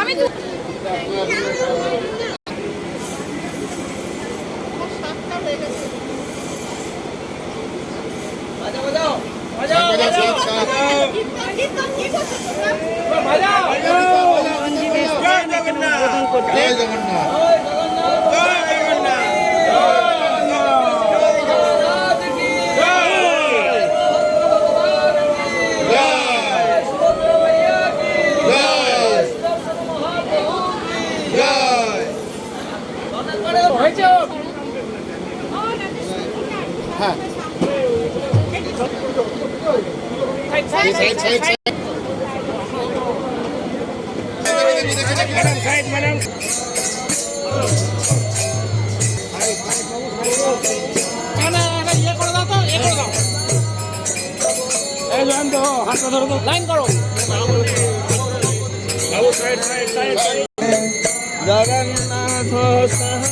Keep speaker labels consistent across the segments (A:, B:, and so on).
A: আমি
B: জগন্নাথ
C: স্বামী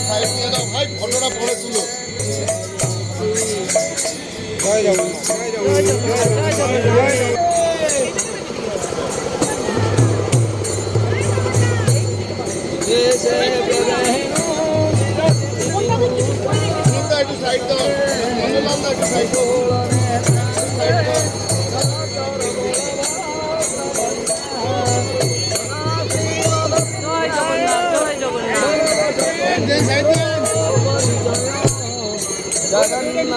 B: সাইড দিয়ে দাও ভাই ফটোটা তুলো জয় জগন্নাথ জয় জগন্নাথ জয় জগন্নাথ নন্দা একটু সাইড দাও নন্দলাল একটু সাইড দাও সাইড দাও
C: ঢিলা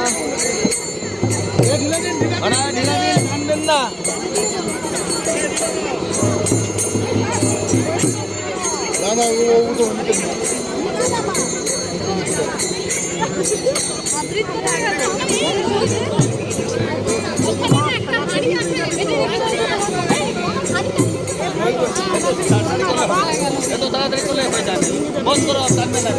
C: না
B: ও
C: তাড়াতাড়ি চলে যাবে বন্ধ করো টানবে না।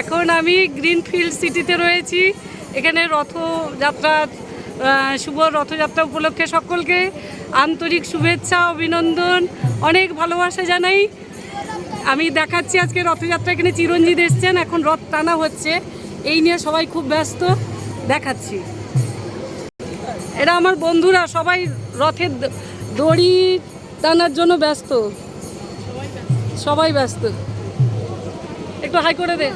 D: এখন আমি গ্রিনফিল্ড সিটিতে রয়েছি। এখানে রথযাত্রা শুভ রথযাত্রা উপলক্ষে সকলকে আন্তরিক শুভেচ্ছা, অভিনন্দন, অনেক ভালোবাসা জানাই। আমি দেখাচ্ছি আজকে রথযাত্রা, এখানে চিরঞ্জিত এসছেন, এখন রথ টানা হচ্ছে। এই নিয়ে সবাই খুব ব্যস্ত, দেখাচ্ছি। এরা আমার বন্ধুরা, সবাই রথের দড়ি টানার জন্য ব্যস্ত। সবাই ব্যস্ত। একটু হাই করে দে।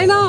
D: এই নাও।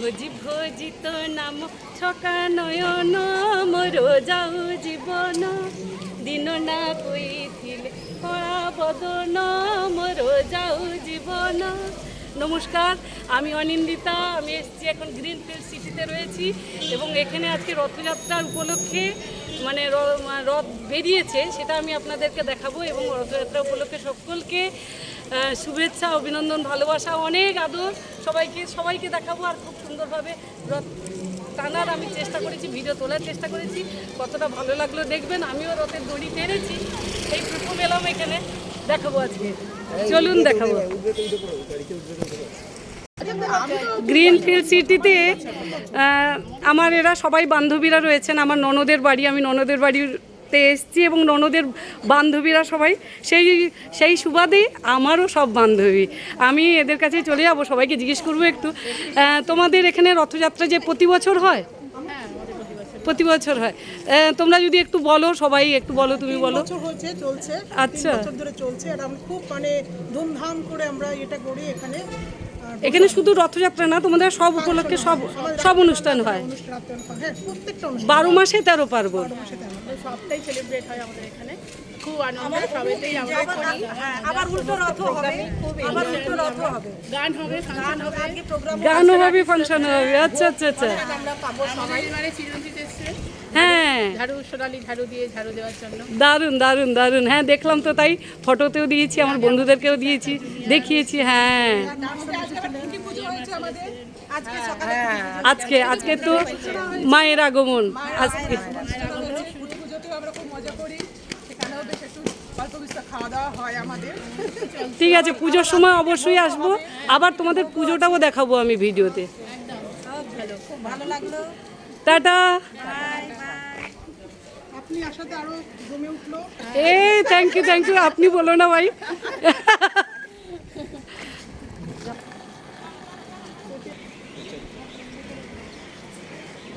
D: জয় জগন্নাথ নাম, ছকা নয়ন, মোর যাও জীবন। দিন না কইଥିଲେ কড়া বদন, মোর যাও জীবন। নমস্কার, আমি অনিন্দিতা, আমি এসেছি এখন গ্রিনফিল্ড সিটিতে রয়েছি এবং এখানে আজকে রথযাত্রার উপলক্ষে মানে রথ বেরিয়েছে, সেটা আমি আপনাদেরকে দেখাবো এবং রথযাত্রা উপলক্ষে সকলকে শুভেচ্ছা অভিনন্দন ভালোবাসা অনেক আদর। সবাইকে সবাইকে দেখাবো আর খুব সুন্দরভাবে রথ টানার আমি চেষ্টা করেছি ভিডিও তোলার চেষ্টা করেছি। কতটা ভালো লাগল দেখবেন আমিও রথের দড়ি পেরেছি। এই প্রথম এলাম এখানে দেখাবো আজকে। চলুন দেখাবো। গ্রিনফিল্ড সিটিতে আমার এরা সবাই বান্ধবীরা রয়েছেন। আমার ননদের বাড়ি আমি ননদের বাড়িতে এসেছি এবং ননদের বান্ধবীরা সবাই সেই সেই সুবাদে আমারও সব বান্ধবী। আমি এদের কাছে চলে যাব সবাইকে জিজ্ঞেস করব একটু। তোমাদের এখানে রথযাত্রা যে প্রতি বছর হয়? প্রতি বছর হয়। তোমরা যদি একটু বলো সবাই একটু বলো তুমি বলো।
A: হচ্ছে চলছে।
D: আচ্ছা।
A: বছর ধরে চলছে। আর আমরা খুব মানে ধুমধাম করে আমরা এটা করি এখানে।
D: এখানে শুধু রথযাত্রা না তোমাদের সব উপলক্ষে সব সব অনুষ্ঠান হয়। বারো মাসে তেরো পার্বণ।
E: সবটাই সেলিব্রেট হয় আমাদের এখানে খুব আনন্দ সবেতেই আমরা
A: আবার উল্টো রথ হবে আবার উল্টো রথ হবে
E: গান হবে ফাংশন হবে।
A: আজকে
D: হবে। ফাংশন হবে আচ্ছা আচ্ছা। আচ্ছা
E: আমরা পাবো সবাই। মানে চিরঞ্জিত এসছে
D: হ্যাঁ।
E: ঝাড়ু সোনালি ঝাড়ু দিয়ে ঝাড়ু দেওয়ার জন্য।
D: দারুণ দারুণ দারুণ। হ্যাঁ দেখলাম তো তাই ফটোতেও দিয়েছি আমার বন্ধুদেরকেও দিয়েছি দেখিয়েছি হ্যাঁ।
A: আজকে
D: আজকে তো মায়ের আগমন। আজকে
A: হয়
D: ঠিক আছে পুজোর সময় অবশ্যই আসব। আবার তোমাদের পুজোটাও দেখাবো আমি ভিডিওতে।
A: ভালো। লাগল।
D: টাটা।
A: আপনি আসাতে আরও জমে উঠল।
D: থ্যাংক ইউ থ্যাংক ইউ আপনি বলো না ভাই।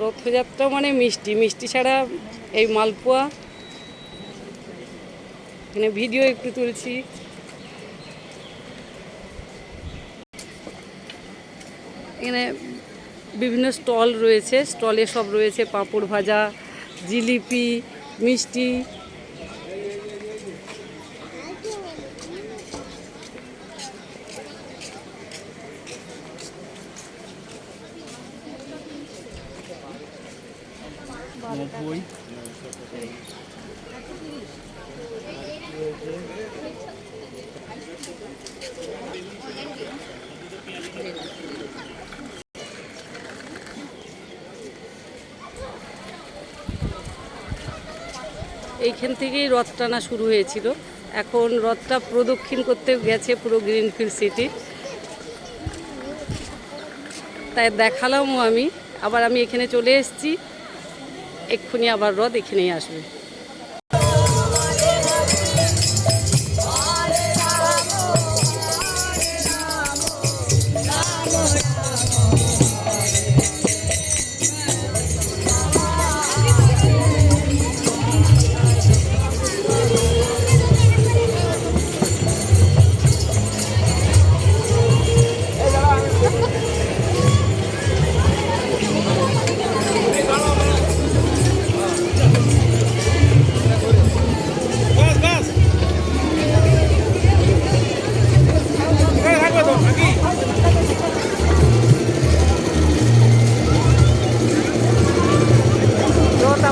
D: রথযাত্রা মানে মিষ্টি। মিষ্টি ছাড়া এই মালপোয়া, এখানে ভিডিও একটু তুলছি। এখানে বিভিন্ন স্টল রয়েছে। স্টলে সব রয়েছে, পাঁপড় ভাজা, জিলিপি মিষ্টি এইখান থেকেই রথ টানা শুরু হয়েছিল। এখন রথটা প্রদক্ষিণ করতে গেছে পুরো গ্রিনফিল্ড সিটি। তাই দেখালামও আমি। আবার আমি এখানে চলে এসেছি। এক্ষুনি আবার রথ এখানেই আসবে।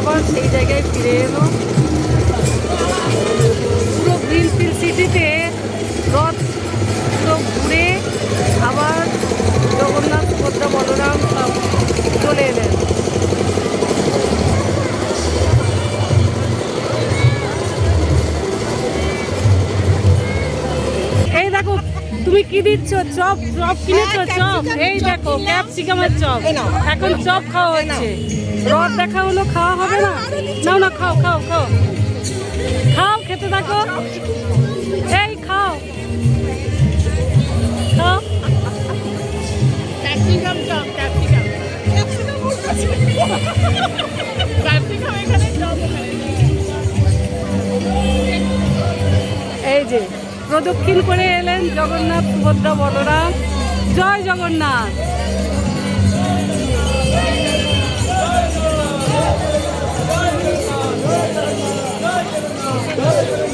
D: আবার সেই জায়গায় ফিরে এলো। পুরো গ্রিনফিল্ড সিটিতে রথ পুরো ঘুরে আবার জগন্নাথ সুভদ্রা বলরাম চলে এলেন। এই দেখো তুমি কি দিচ্ছ? চপ চপ কিনেছো? চপ। এই দেখো ক্যাপসিকামের চপ। এখন চপ খাওয়া হচ্ছে। রথ দেখা হলো খাওয়া হবে না? নাও না খাও খাও খাও। খাও খেতে থাকো। এই খাও। খাও।
E: Capsicum chop capsicum. ক্যাপসিকাম এখানে চপ
D: এই যে প্রদক্ষিণ করে এলেন জগন্নাথ সুভদ্রা বলরাম। জয় জগন্নাথ। Let's go.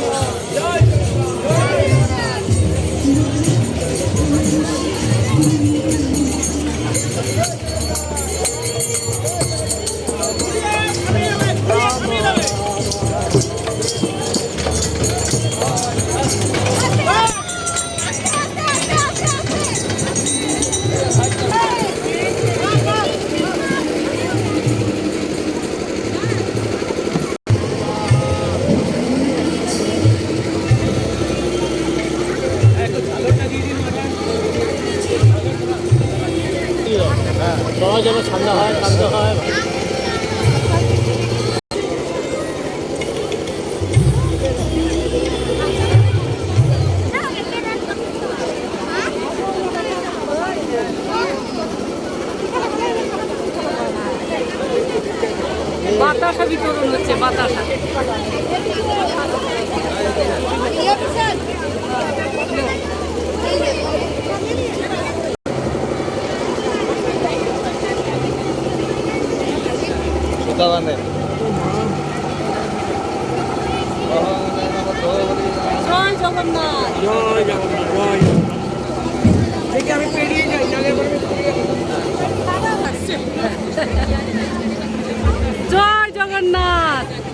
D: বাতাসা বিতরণ হচ্ছে বাতাসা।
C: জয় জগন্নাথ। জয় জয় দেখি আমি পেরিয়ে যাই জলের জগন্নাথ